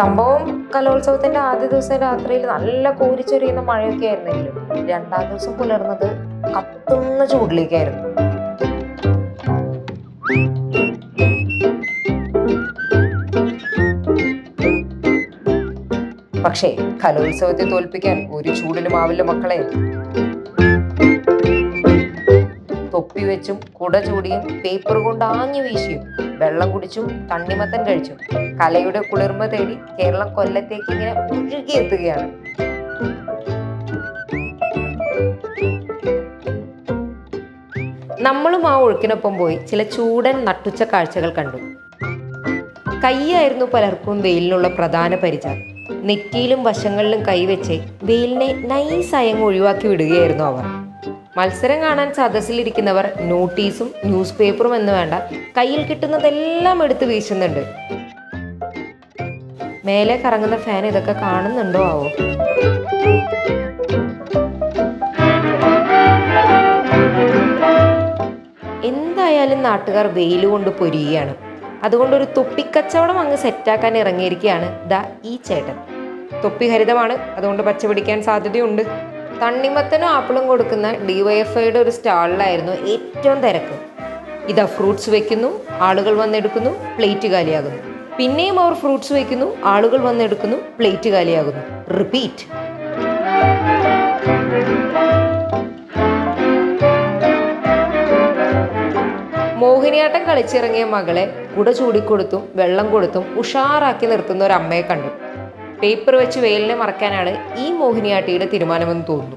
സംഭവം കലോത്സവത്തിന്റെ ആദ്യ ദിവസം രാത്രിയിൽ നല്ല കോരിച്ചൊരിയുന്ന മഴയൊക്കെ ആയിരുന്നെങ്കിലും രണ്ടാം ദിവസം പുലർന്നത് കത്തുന്ന ചൂടിലേക്കായിരുന്നു. പക്ഷേ കലോത്സവത്തെ തോൽപ്പിക്കാൻ ഒരു ചൂടിലും ആവില്ല മക്കളെ. തൊപ്പി വെച്ചും കുട ചൂടിയും പേപ്പർ കൊണ്ട് ആഞ്ഞു വീശിയും വെള്ളം കുടിച്ചും തണ്ണിമത്തൻ കഴിച്ചും കലയുടെ കുളിർമ തേടി കേരളം കൊല്ലത്തേക്ക് ഇങ്ങനെ ഒഴുകിയെത്തുകയാണ് നമ്മളും ആ ഒഴുക്കിനൊപ്പം പോയി ചില ചൂടൻ നട്ടുച്ച കാഴ്ചകൾ കണ്ടു. കൈയായിരുന്നു പലർക്കും വെയിലിനുള്ള പ്രധാന പരിചയം നെറ്റിയിലും വശങ്ങളിലും കൈവച്ച് വെയിലിനെ നൈസായങ്ങ് ഒഴിവാക്കി വിടുകയായിരുന്നു അവർ. മത്സരം കാണാൻ സദസ്സിലിരിക്കുന്നവർ നോട്ടീസും ന്യൂസ് പേപ്പറും എന്ന് വേണ്ട കയ്യിൽ കിട്ടുന്നതെല്ലാം എടുത്ത് വീശുന്നുണ്ട്. മേലെ കറങ്ങുന്ന ഫാൻ ഇതൊക്കെ കാണുന്നുണ്ടോ ആവോ? എന്തായാലും നാട്ടുകാർ വെയിൽ കൊണ്ട് പൊരിയുകയാണ്. അതുകൊണ്ട് ഒരു തൊപ്പിക്കച്ചവടം അങ്ങ് സെറ്റാക്കാൻ ഇറങ്ങിയിരിക്കുകയാണ് ദാ ഈ ചേട്ടൻ. തൊപ്പി ഹരിതമാണ് അതുകൊണ്ട് പച്ച പിടിക്കാൻ സാധ്യതയുണ്ട്. തണ്ണിമത്തനും ആപ്പിളും കൊടുക്കുന്ന ഡിവൈഎഫ്ഐയുടെ ഒരു സ്റ്റാളിലായിരുന്നു ഏറ്റവും തിരക്ക്. ഇതാ ഫ്രൂട്ട്സ് വെക്കുന്നു ആളുകൾ വന്നെടുക്കുന്നു പ്ലേറ്റ് കാലിയാകുന്നു. പിന്നെയും അവർ ഫ്രൂട്ട്സ് വെക്കുന്നു ആളുകൾ വന്നെടുക്കുന്നു പ്ലേറ്റ് കാലിയാകുന്നു. റിപ്പീറ്റ് മോഹിനിയാട്ടം കളിച്ചിറങ്ങിയ മകളെ കുട ചൂടിക്കൊടുത്തും വെള്ളം കൊടുത്തും ഉഷാറാക്കി നിർത്തുന്ന ഒരു അമ്മയെ കണ്ടു. പേപ്പർ വെച്ച് വെയിലിനെ മറക്കാനാണ് ഈ മോഹിനിയാട്ടിയുടെ തീരുമാനമെന്ന് തോന്നുന്നു.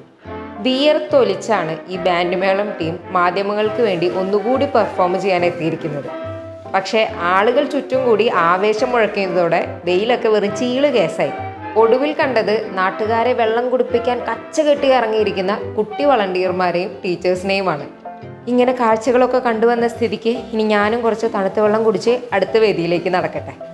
വിയർത്തൊലിച്ചാണ് ഈ ബാൻഡ് മേളം ടീം മാധ്യമങ്ങൾക്ക് വേണ്ടി ഒന്നുകൂടി പെർഫോം ചെയ്യാൻ എത്തിയിരിക്കുന്നത് പക്ഷേ ആളുകൾ ചുറ്റും കൂടി ആവേശം മുഴക്കുന്നതോടെ വെയിലൊക്കെ വെറും ചീൾ കേസായി. ഒടുവിൽ കണ്ടത് നാട്ടുകാരെ വെള്ളം കുടിപ്പിക്കാൻ കച്ച കെട്ടി ഇറങ്ങിയിരിക്കുന്ന കുട്ടി വളണ്ടിയർമാരെയും ടീച്ചേഴ്സിനെയുമാണ്. ഇങ്ങനെ കാഴ്ചകളൊക്കെ കണ്ടുവന്ന സ്ഥിതിക്ക് ഇനി ഞാനും കുറച്ച് തണുത്ത വെള്ളം കുടിച്ച് അടുത്ത വേദിയിലേക്ക് നടക്കട്ടെ.